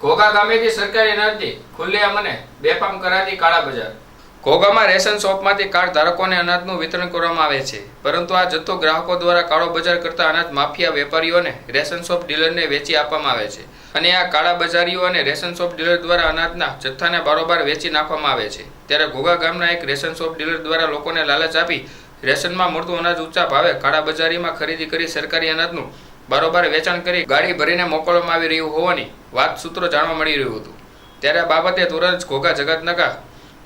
ઘોઘા ગામેથી સરકારી અનાજની ખુલ્લી અમને બેફામ કરાતી કાળા બજાર. ઘોઘામાં રેશન શોપમાંથી કાર્ડ ધારકોને અનાજનું વિતરણ કરવામાં આવે છે. પરંતુ આ જથ્થો ગ્રાહકો દ્વારા કાળો બજાર કરતા અનાજ માફિયા વેપારીઓને રેશન શોપ ડીલરને વેચી આપવામાં આવે છે. અને આ કાળા બજારીઓ અને રેશન શોપ ડીલર દ્વારા અનાજના જથ્થાને બારોબાર વેચી નાખવામાં આવે છે. ત્યારે ઘોઘા ગામના એક રેશન શોપ ડીલર દ્વારા લોકોને લાલચ આપી રેશનમાં મળતું અનાજ ઊંચા ભાવે કાળા બજારીમાં ખરીદી કરી સરકારી અનાજનું બારોબાર વેચાણ કરી ગાડી ભરીને મોકલવામાં આવી રહ્યું હોવાની વાત સૂત્રો જાણવા મળી રહ્યું હતું. ત્યારે આ બાબતે તુરંત ઘોઘા જગતનગા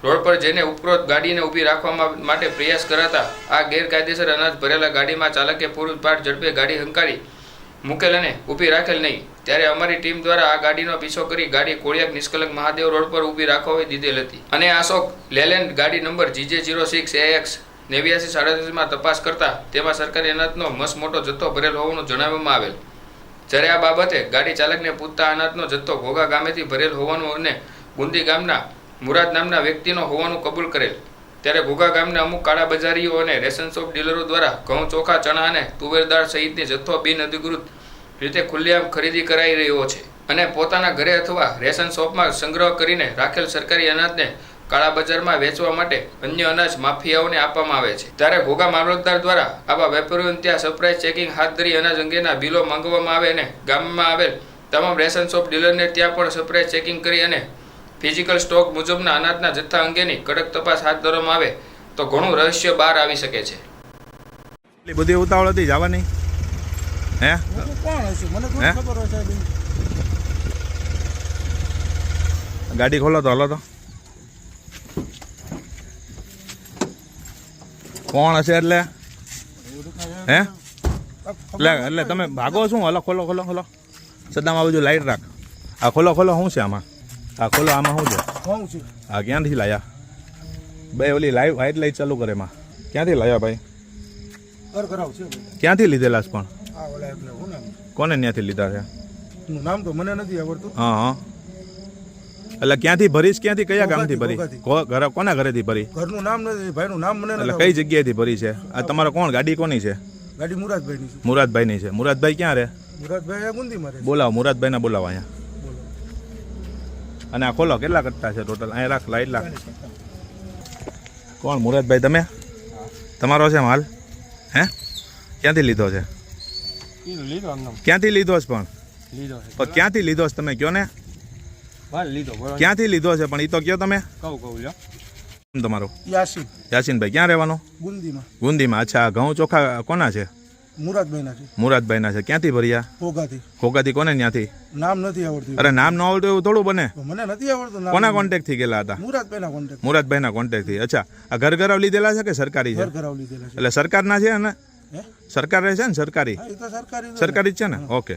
રોડ પર જઈને ઉપરોક્ત ગાડીને ઊભી રાખવા માટે પ્રયાસ કરાતા આ ગેરકાયદેસર અનાજ ભરેલા ગાડીમાં ચાલકે પૂરપાટ ઝડપે ગાડી હંકારી મૂકેલ અને ઊભી રાખેલ નહીં. ત્યારે અમારી ટીમ દ્વારા આ ગાડીનો પીછો કરી ગાડી કોળિયાક નિષ્કલંક મહાદેવ રોડ પર ઊભી રાખવા દીધેલ હતી. અને આ શોખ લેલેન્ડ ગાડી number GJ zero six X નેવ્યાસી સાડત્રીસમાં તપાસ કરતા તેમાં સરકારી અનાજનો મસ મોટો જથ્થો ભરેલ હોવાનું જણાવવામાં આવેલ. જ્યારે આ બાબતે ગાડી ચાલકને પૂછતા અનાજનો જથ્થો ઘોઘા ગામેથી ભરેલ હોવાનું અને ગુંદી ગામના મુરાદ નામના વ્યક્તિનો હોવાનું કબૂલ કરેલ. ત્યારે ઘોઘા ગામના અમુક કાળા બજારીઓ અને રેશન શોપ ડીલરો દ્વારા ઘઉં, ચોખા, ચણા અને તુવેર દાળ સહિતની જથ્થો બિનઅધિકૃત રીતે ખુલ્લેઆમ ખરીદી કરાઈ રહ્યો છે અને પોતાના ઘરે અથવા રેશન શોપમાં સંગ્રહ કરીને રાખેલ સરકારી અનાજને કાળા બજારમાં વેચવા માટે અન્ય અનાજ માફિયાઓને આપવામાં આવે છે. ત્યારે ઘોઘા મામલતદાર દ્વારા આવા વેપારીઓને ત્યાં સરપ્રાઇઝ ચેકિંગ હાથ ધરી અનાજ અંગેના બિલો માંગવામાં આવે અને ગામમાં આવેલ તમામ રેશન શોપ ડીલરને ત્યાં પણ સરપ્રાઇઝ ચેકિંગ કરી અને ફિઝિકલ સ્ટોક મુજબના અનાજના જથ્થા અંગેની કડક તપાસ હાથ ધરવામાં આવે તો ઘણું રહસ્ય બહાર આવી શકે છે. એટલી બધી ઉતાવળ હતી જવાની? હે? કોણ હશે? મને ખબર હોય ગાડી ખોલો તો હલો તો. કોણ હશે એટલે? હે? એટલે એટલે તમે ભાગો શું હલો ખોલો ખોલો ખોલો. સદામાં બાજુ લાઈટ રાખ. આ ખોલો ખોલો શું છે આમાં? આ ખોલો આમાં શું છે? આ ક્યાંથી લાયા? બે ઓલી લાઈટ વાઇટ લાઈટ ચાલુ કરે એમાં. ક્યાંથી લાયા ભાઈ? ક્યાંથી લીધેલા પણ? આ કોને ત્યાંથી લીધા છે? નામ તો મને નથી આવડતું. હા હા. એટલે ક્યાંથી ભરીશ ક્યાંથી કયા ગામથી ભરી કો- ઘરે કોના ઘરેથી ભરી? ઘરનું નામ નથી ભાઈનું નામ મને એટલે કઈ જગ્યાએથી ભરી છે? આ તમારો કોણ? ગાડી કોની છે. ગાડી મુરાદભાઈની છે. મુરાદભાઈની છે. મુરાદભાઈ ક્યાં રહે? મુરાદભાઈ ગુંદીમાં રહે. બોલાવો મુરાદભાઈને બોલાવો અહીંયા. અને આ ખોલો કેટલા કટ્ટા છે ટોટલ અહીંયા રાખ લાઈટ લાખ કોણ? મુરાદભાઈ તમે? તમારો છે માલ હે? ક્યાંથી લીધો છે? ક્યાંથી લીધો છે પણ? લીધો છે. પણ ક્યાંથી લીધો છે? તમે કયો ને? ક્યાંથી લીધો છે? પણ એ તો કયો તમે? કહું કહું લ્યો. નામ યાસીન. યાસીનભાઈ ક્યાં રહેવાનું? ગુંદીમાં. ગુંદીમાં? અચ્છા ઘઉં ચોખા કોના છે? મુરાદભાઈના છે. મુરાદભાઈના છે. ક્યાંથી ભર્યા? ઘોઘાથી કોને ત્યાંથી? નામ નથી આવડતું. અરે નામ ન આવડતું એવું થોડું બને? મને નથી આવડતું નામ. કોના કોન્ટેક્ટથી ગયેલા હતા? મુરાદભાઈના કોન્ટેક્ટ મુરાદભાઈના અચ્છા આ ઘર ઘરાવ લીધેલા છે કે સરકારી છે? ઘર લીધેલા છે. એટલે સરકારના છે ને સરકાર રહે છે ને સરકારી? સરકારી જ છે ને? ઓકે.